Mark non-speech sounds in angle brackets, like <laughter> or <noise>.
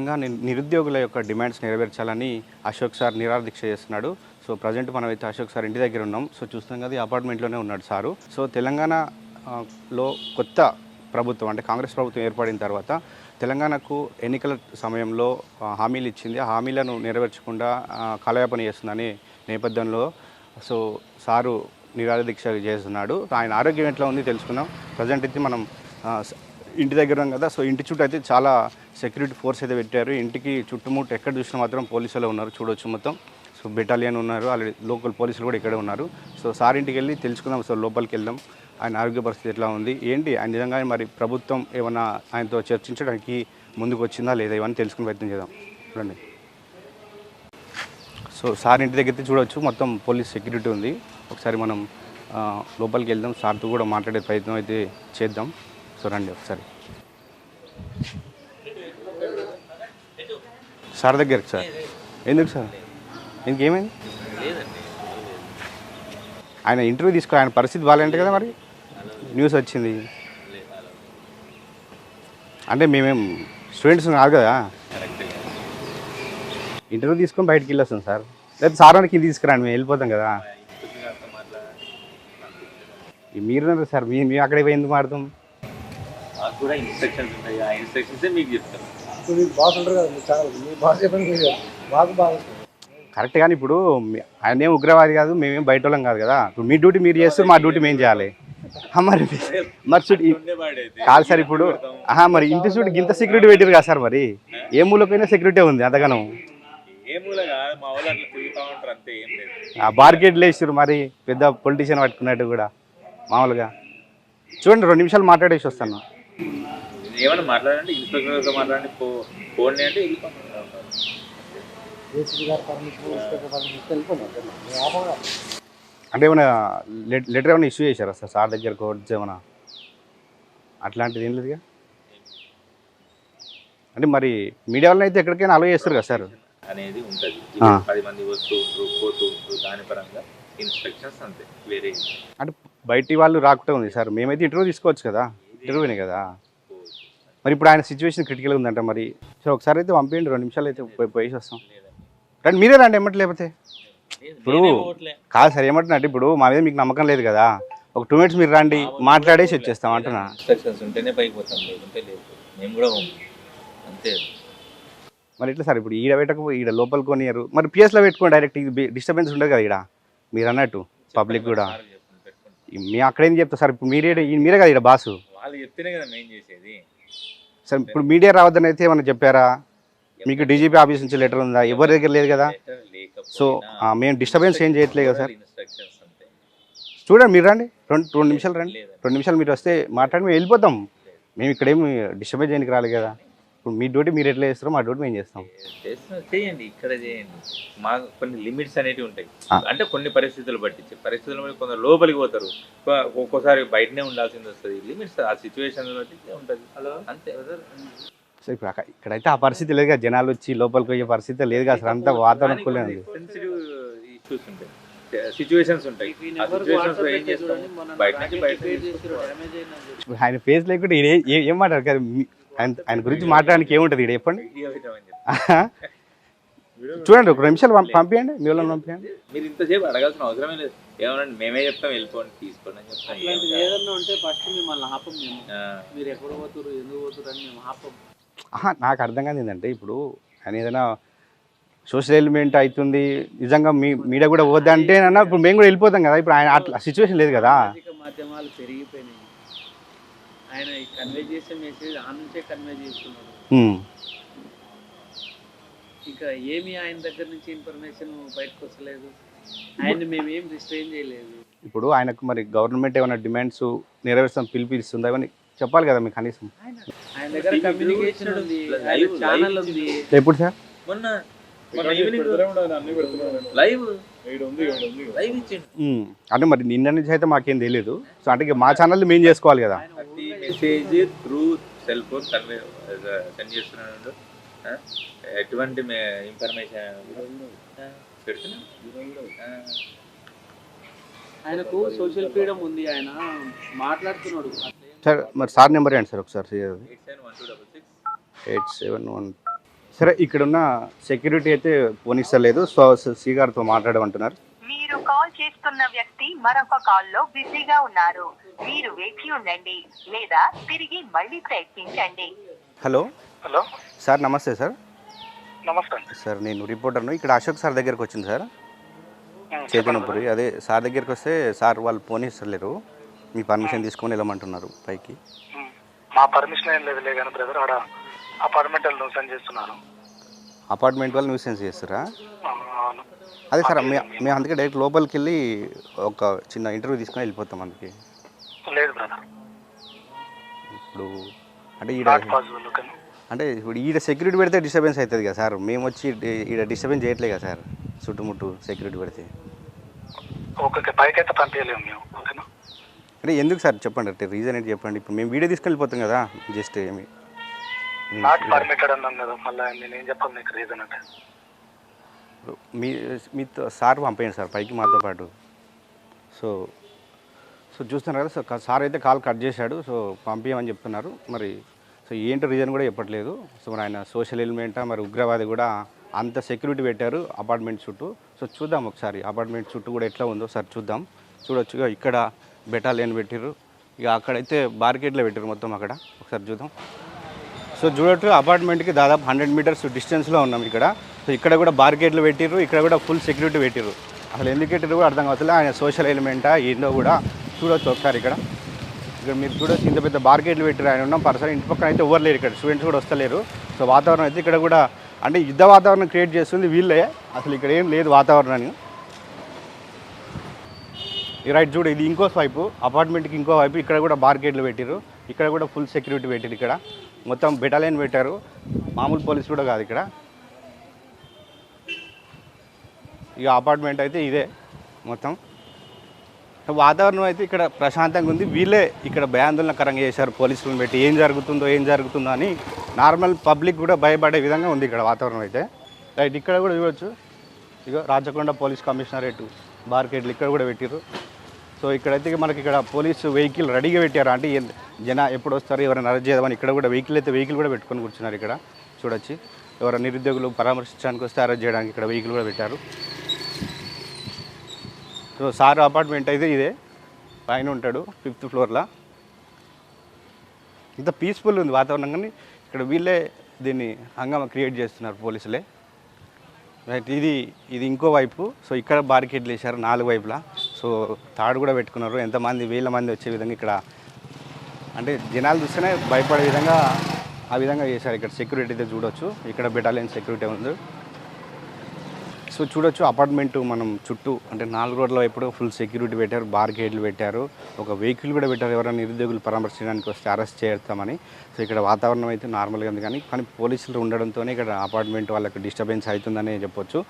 విధంగా నిరుద్యోగుల యొక్క డిమాండ్స్ నెరవేర్చాలని అశోక్ సార్ నిరాదీక్ష చేస్తున్నాడు. సో ప్రజెంట్ మనమైతే అయితే అశోక్ సార్ ఇంటి దగ్గర ఉన్నాం. సో చూస్తాం కదా అపార్ట్మెంట్లోనే ఉన్నాడు సారు. సో తెలంగాణ లో కొత్త ప్రభుత్వం అంటే కాంగ్రెస్ ప్రభుత్వం ఏర్పడిన తర్వాత తెలంగాణకు ఎన్నికల సమయంలో హామీలు ఇచ్చింది. ఆ హామీలను నెరవేర్చకుండా ఆ, కాలయాపన చేస్తుందనే నేపథ్యంలో సో సారు నిరాదీక్ష చేస్తున్నాడు. ఆయన ఆరోగ్యం ఎట్లా ఉంది తెలుసుకుందాం. ప్రజెంట్ అయితే మనం ఇంటి దగ్గర ఉన్నాం కదా సో ఇంటి చుట్టూ అయితే చాలా సెక్యూరిటీ ఫోర్స్ అయితే పెట్టారు. ఇంటికి చుట్టుముట్టు ఎక్కడ చూసినా మాత్రం పోలీసులు ఉన్నారు చూడొచ్చు మొత్తం. సో బెటాలియన్ ఉన్నారు ఆల్రెడీ లోకల్ పోలీసులు కూడా ఇక్కడే ఉన్నారు. సో సార్ ఇంటికి వెళ్ళి తెలుసుకుందాం సో లోపలికి వెళ్దాం. ఆయన ఆరోగ్య పరిస్థితి ఎట్లా ఉంది ఏంటి? ఆయన నిజంగా మరి ప్రభుత్వం ఏమైనా ఆయనతో చర్చించడానికి ముందుకు వచ్చిందా లేదా ఇవన్నీ తెలుసుకుని ప్రయత్నం చేద్దాం. చూడండి సో సార్ ఇంటి దగ్గర అయితే చూడవచ్చు మొత్తం పోలీస్ సెక్యూరిటీ ఉంది. ఒకసారి మనం లోపలికి వెళ్దాం సార్తో కూడా మాట్లాడే ప్రయత్నం అయితే చేద్దాం. చూడండి రండి ఒకసారి. సార్ దగ్గరికి సార్. ఎందుకు సార్? ఇంకేమైంది? ఆయన ఇంటర్వ్యూ తీసుకో ఆయన పరిస్థితి బాగాలంటే కదా మరి? న్యూస్ వచ్చింది. అంటే మేమేం స్టూడెంట్స్ కాదు కదా? ఇంటర్వ్యూ తీసుకొని బయటికి వెళ్ళొస్తాం సార్. లేదా సార్ వాడికి ఇది తీసుకురండి మేము వెళ్ళిపోతాం కదా. మీరు మీరున్నారు సార్ మీ మేము అక్కడే పోయి ఎందుకు మారుతాం కూడా ఇన్స్ట్రక్షన్స్ ఉంటాయి. ఆ ఇన్స్ట్రక్షన్స్ మీకు చెప్తాం. ఇప్పుడు మీకు బాస్ ఉంటారు కదా మీ ఛానల్ మీ బాస్ చెప్పండి మీరు. చెప్పండి. మాకు బాగా కరెక్ట్ కానీ ఇప్పుడు ఆయన ఏం ఉగ్రవాది కాదు మేమేం బయట వాళ్ళం కాదు కదా. ఇప్పుడు మీ డ్యూటీ మీరు చేస్తే మా డ్యూటీ మేము చేయాలి. <laughs> మరి మరి చూడు కాదు సార్ ఇప్పుడు. ఆహా మరి ఇంటి చూడు ఇంత సెక్యూరిటీ పెట్టారు కదా సార్ మరి. ఏ మూలకైనా సెక్యూరిటీ ఉంది అంతగానం ఏ మూల కాదు మా వాళ్ళు అట్లా తిరుగుతూ ఉంటారు అంతే ఏం లేదు. ఆ బార్కెట్లు వేసారు మరి పెద్ద పొలిటీషియన్ పట్టుకున్నట్టు కూడా మామూలుగా. చూడండి రెండు నిమిషాలు మాట్లాడేసి వస్తాను. ఏమైనా మాట్లాడండి? ఇన్స్పెక్టర్తో మాట్లాడండి. ఫో ఫోన్ అంటే అంటే ఏమైనా లెట్- లెటర్ ఏమైనా ఇష్యూ చేశారా సార్? సార్ దగ్గర కోర్ట్స్ ఏమైనా? అట్లాంటిది ఏం లేదుగా? అంటే మరి మీడియా వాళ్ళని అయితే ఎక్కడికైనా అలవ్ చేస్తారు కదా సార్? అనేది ఉంటుంది. పది మంది వస్తూ ఉంటారు పోతూ ఉంటారు దాని పరంగా ఇన్స్ట్రక్షన్స్ అంతే వేరే. అంటే బయటి వాళ్ళు రాకుండా ఉంది సార్. మేమైతే ఇంటర్వ్యూ తీసుకోవచ్చు కదా? ఇంటర్వ్యూనే కదా? మరి ఇప్పుడు ఆయన సిచ్యువేషన్ క్రిటికల్గా ఉందంట మరి. సో ఒకసారి అయితే పంపించండి రెండు నిమిషాలు అయితే పోయి పోయేసి వస్తాం. రండి మీరే రండి ఎమ్మటి లేకపోతే? ఇప్పుడు కాదు సార్ ఏమంటున్నా ఇప్పుడు మా మీద మీకు నమ్మకం లేదు కదా? ఒక టూ మినిట్స్ మీరు రండి మాట్లాడేసి వచ్చేస్తాం అంటున్నా. ఇన్స్ట్రక్షన్స్ ఉంటేనే పైకి పోతాం లేకుంటే లేదు. మేము కూడా పోము. అంతే. మరి ఎట్లా సార్ ఇప్పుడు ఈడ పెట్టకపో ఈడ లోపల కొనియరు. మరి పిఎస్లో పెట్టుకోండి డైరెక్ట్ డిస్టర్బెన్స్ ఉండదు కదా ఈడ? మీరు అన్నట్టు పబ్లిక్ కూడా. సార్ చెప్పండి, పెట్టుకోండి. మీ అక్కడేం చెప్తా సార్? ఇప్పుడు మీరే ఈ- మీరే కదా ఈడ బాసు? వాళ్ళు చెప్తేనే కదా మేము చేసేది. సార్ ఇప్పుడు మీడియా రావద్దని అయితే ఏమైనా చెప్పారా? మీకు డీజీపీ ఆఫీస్ నుంచి లెటర్ ఉందా? ఎవరి దగ్గర లేదు కదా? సో మేము డిస్టర్బెన్స్ ఏం చేయట్లేదు కదా సార్? ఇన్స్ట్రక్షన్స్ అంతే. చూడండి మీరు రండి. రెండు రెండు నిమిషాలు రండి. రెండు నిమిషాలు మీరు వస్తే మాట్లాడి మేము వెళ్ళిపోతాం. మేము ఇక్కడేమి డిస్టర్బెన్స్ చేయడానికి రాలేదు కదా. ఇప్పుడు మీ డ్యూటీ మీరు ఎట్లా చేస్తారో మా డ్యూటీ మేము చేస్తాం. చేస్తున్నా చేయండి ఇక్కడ చేయండి. మా కొన్ని లిమిట్స్ అనేవి ఉంటాయి. ఆ. అంటే కొన్ని పరిస్థితులు బట్టి పరిస్థితులు బట్టి కొందరు లోపలికి పోతారు. ఒక్క- ఒక్కోసారి బయటనే ఉండాల్సింది వస్తుంది. లిమిట్స్ ఆ సిచ్యువేషన్ బట్టి ఉంటుంది. అంతే. సో ఇప్పుడు అక్కడ ఇక్కడైతే ఆ పరిస్థితి లేదు కదా జనాలు వచ్చి లోపలికి పోయే పరిస్థితి లేదు కదా సార్. అంతా వాతావరణం కూలే ఉంది. సెన్సిటివ్ ఇష్యూస్ ఉంటాయి. సిచ్యువేషన్స్ ఉంటాయి. ఆ సిచ్యువేషన్స్ ఏం చేస్తాం బయట నుంచి బయట ఇప్పుడు ఆయన ఫేస్ లేకుంటే ఈడ ఏ- ఏ- ఏం మాట్లాడారు కదా? మీ- ఆయన ఆయన గురించి మాట్లాడడానికి ఏముంటుంది ఇక్కడ చెప్పండి? చూడండి ఒక నిమిషాలు పంప- పంపించండి మీ వాళ్ళని పంపించండి మీరు ఇంతసేపు అడగాల్సిన అవసరమే లేదు. ఏమన్నా మేమే చెప్తాం వెళ్ళిపోండి తీసుకోండి అని చెప్తాం. ఏదన్నా ఉంటే ఫస్ట్ మిమ్మల్ని ఆపం మేము. మీరు ఎక్కడ పోతురు ఎందుకు పోతురు అని మేము ఆపం. ఆహా, నాకు అర్థం కాదు ఏంటంటే ఇప్పుడు ఆయన ఏదైనా సోషల్ ఎలిమెంట్ అవుతుంది నిజంగా మీ మీడియా కూడా పోద్దా అంటే అన్న ఇప్పుడు మేము కూడా వెళ్ళిపోతాం కదా ఇప్పుడు ఆయన అట్లా సిచ్యువేషన్ లేదు కదా. మాధ్యమాలు పెరిగిపోయినాయి. ఆయన కన్వే చేసే మెసేజ్ ఆ నుంచే కన్వే చేస్తున్నాడు. ఇంకా ఏమి ఆయన దగ్గర నుంచి ఇన్ఫర్మేషన్ బయటకు వస్తలేదు. ఆయన్ని మేము ఏం రిస్ట్రెయిన్ చేయలేదు. ఇప్పుడు ఆయనకు మరి గవర్నమెంట్ ఏమైనా డిమాండ్స్ నెరవేర్చడం పిలిపిస్తుందా ఇవన్నీ చెప్పాలి కదా మీకు కనీసం? ఆయన దగ్గర కమ్యూనికేషన్ ఉంది. ఛానల్ ఉంది. ఎప్పుడు సార్? మొన్న మొన్న ఈవినింగ్ లైవ్ లైవ్ ఇచ్చిండు. ఉమ్. అంటే మరి నిన్న నుంచి అయితే మాకేం తెలియదు సో అంటే మా ఛానల్ మేము చేసుకోవాలి కదా. Message through cell phone convey send చేస్తున్నాడు. ఎటువంటి ఇన్ఫర్మేషన్ పెడుతున్నా? ఆయనకు సోషల్ ఫ్రీడమ్ ఉంది ఆయన మాట్లాడుతున్నాడు. సార్ మరి సార్ నెంబర్ ఏంటి సార్ ఒకసారి ఎయిట్ సెవెన్ వన్ సరే ఇక్కడున్న సెక్యూరిటీ అయితే పోనిస్తలేదు. సో సి గారితో మాట్లాడమంటున్నారు. మీరు కాల్ చేస్తున్న వ్యక్తి మరొక కాల్లో బిజీగా ఉన్నారు. మీరు వేచి ఉండండి లేదా తిరిగి మళ్ళీ ప్రయత్నించండి. హలో? హలో? సార్ నమస్తే సార్. నమస్తే సార్ నేను రిపోర్టర్ను ఇక్కడ అశోక్ సార్ దగ్గరికి వచ్చింది సార్. చైతన్యపురి అదే సార్ దగ్గరికి వస్తే సార్ వాళ్ళు పోనిస్తలేరు మీ పర్మిషన్ తీసుకొని వెళ్ళమంటున్నారు పైకి. మా పర్మిషన్ ఏం లేదు కానీ బ్రదర్ ఆడ అపార్ట్మెంటల్ న్యూసెన్స్ చేస్తున్నారు. అపార్ట్మెంట్ వాళ్ళు న్యూసెన్స్ చేస్తారా? అదే సార్ మే- మేము అందుకే డైరెక్ట్ లోపలికి వెళ్ళి ఒక చిన్న ఇంటర్వ్యూ తీసుకొని వెళ్ళిపోతాం అందుకే. లేదు బ్రదర్ ఇప్పుడు అంటే ఈడ నాట్ పాసిబుల్ కానీ అంటే ఇప్పుడు ఈడ సెక్యూరిటీ పెడితే డిస్టర్బెన్స్ అవుతుంది కదా సార్. మేము వచ్చి ఈడ డిస్టర్బెన్స్ చేయట్లేదు కదా సార్ చుట్టుముట్టు సెక్యూరిటీ పెడితే. ఓకే పైకి అయితే పంపించలేము మేము ఓకేనా అంటే ఎందుకు సార్ చెప్పండి అంటే రీజన్ ఏంటి చెప్పండి. ఇప్పుడు మేము వీడియో తీసుకొని వెళ్ళిపోతాం కదా జస్ట్ ఏమి. నాట్ పర్మిటెడ్ అన్నాం కదా మళ్ళీ నేను నీకు రీజన్ అంటే? మీ మీతో సార్ పంపేయండి సార్ పైకి మాతో పాటు. సో సో చూస్తున్నారు కదా సో సార్ అయితే కాల్ కట్ చేశాడు సో పంపించమని చెప్తున్నారు. మరి సో ఏంటి రీజన్ కూడా చెప్పట్లేదు. సో మరి ఆయన సోషల్ ఎలిమెంటా మరి ఉగ్రవాది కూడా అంత సెక్యూరిటీ పెట్టారు అపార్ట్మెంట్ చుట్టూ. సో చూద్దాం ఒకసారి అపార్ట్మెంట్ చుట్టూ కూడా ఎట్లా ఉందో సార్ చూద్దాం. చూడొచ్చు ఇక ఇక్కడ బెటాలియన్ పెట్టిర్రు. ఇక అక్కడైతే బార్కెట్లో పెట్టారు మొత్తం అక్కడ. ఒకసారి చూద్దాం. సో చూడట్టు అపార్ట్మెంట్కి దాదాపు హండ్రెడ్ మీటర్స్ డిస్టెన్స్లో ఉన్నాం ఇక్కడ. సో ఇక్కడ కూడా బార్కెట్లు పెట్టిర్రు ఇక్కడ కూడా ఫుల్ సెక్యూరిటీ పెట్టిర్రు. అసలు ఎందుకు పెట్టారు కూడా అర్థం కావట్లేదు. ఆయన సోషల్ ఎలిమెంటా ఏందో కూడా చూడొచ్చు ఒకసారి ఇక్కడ. ఇక్కడ మీరు చూడొచ్చు ఇంత పెద్ద బార్గేట్లు పెట్టారు. ఆయన ఉన్న. పర్సన్ ఇంటి పక్కన అయితే ఎవరు లేరు ఇక్కడ. స్టూడెంట్స్ కూడా వస్తలేరు. సో వాతావరణం అయితే ఇక్కడ కూడా అంటే యుద్ధ వాతావరణం క్రియేట్ చేస్తుంది వీళ్ళే. అసలు ఇక్కడ ఏం లేదు వాతావరణాన్ని. ఈ రైట్ చూడు ఇది ఇంకో వైపు అపార్ట్మెంట్కి ఇంకో వైపు ఇక్కడ కూడా బార్గేట్లు పెట్టారు ఇక్కడ కూడా ఫుల్ సెక్యూరిటీ పెట్టారు ఇక్కడ. మొత్తం బెటాలియన్ పెట్టారు. మామూలు పోలీస్ కూడా కాదు ఇక్కడ. ఇక అపార్ట్మెంట్ అయితే ఇదే మొత్తం. వాతావరణం అయితే ఇక్కడ ప్రశాంతంగా ఉంది. వీళ్ళే ఇక్కడ భయాందోళనకరంగా చేశారు. పోలీసులను పెట్టి ఏం జరుగుతుందో ఏం జరుగుతుందో అని నార్మల్ పబ్లిక్ కూడా భయపడే విధంగా ఉంది ఇక్కడ వాతావరణం అయితే. రైట్ ఇక్కడ కూడా చూడొచ్చు. ఇక రాచకొండ పోలీస్ కమిషనరేట్ బార్కెట్లు ఇక్కడ కూడా పెట్టారు సో ఇక్కడైతే మనకి ఇక్కడ పోలీసు వెహికల్ రెడీగా పెట్టారు అంటే జన ఎప్పుడు వస్తారు ఎవరైనా అరెస్ట్ చేద్దామని ఇక్కడ కూడా వెహికల్ అయితే వెహికల్ కూడా పెట్టుకొని కూర్చున్నారు ఇక్కడ. చూడొచ్చు. ఎవరైనా నిరుద్యోగులు పరామర్శించడానికి వస్తే అరెస్ట్ చేయడానికి ఇక్కడ వెహికల్ కూడా పెట్టారు. సో సార్ అపార్ట్మెంట్ అయితే ఇదే. పైన ఉంటాడు ఫిఫ్త్ ఫ్లోర్లో. ఇంత పీస్ఫుల్ ఉంది వాతావరణం కానీ ఇక్కడ వీళ్ళే దీన్ని హంగామా క్రియేట్ చేస్తున్నారు పోలీసులే. రైట్ ఇది ఇది ఇంకో వైపు. సో ఇక్కడ బారికేడ్లు వేశారు నాలుగు వైపులా. సో తాడు కూడా పెట్టుకున్నారు. ఎంతమంది వేల మంది వచ్చే విధంగా ఇక్కడ అంటే జనాలు చూస్తేనే భయపడే విధంగా ఆ విధంగా చేశారు. ఇక్కడ సెక్యూరిటీ అయితే చూడొచ్చు. ఇక్కడ బెటాలియన్ సెక్యూరిటీ ఉంది. సో చూడొచ్చు అపార్ట్మెంట్ మనం చుట్టూ అంటే నాలుగు రోడ్ల వైపు ఫుల్ సెక్యూరిటీ పెట్టారు బార్గేట్లు పెట్టారు ఒక వెహికల్ కూడా పెట్టారు ఎవరైనా నిరుద్యోగులు పరామర్శించడానికి వస్తే అరెస్ట్ చేస్తామని. సో ఇక్కడ వాతావరణం అయితే నార్మల్గా ఉంది కానీ కానీ పోలీసులు ఉండడంతోనే ఇక్కడ అపార్ట్మెంట్ వాళ్ళకి డిస్టర్బెన్స్ అవుతుందని చెప్పొచ్చు.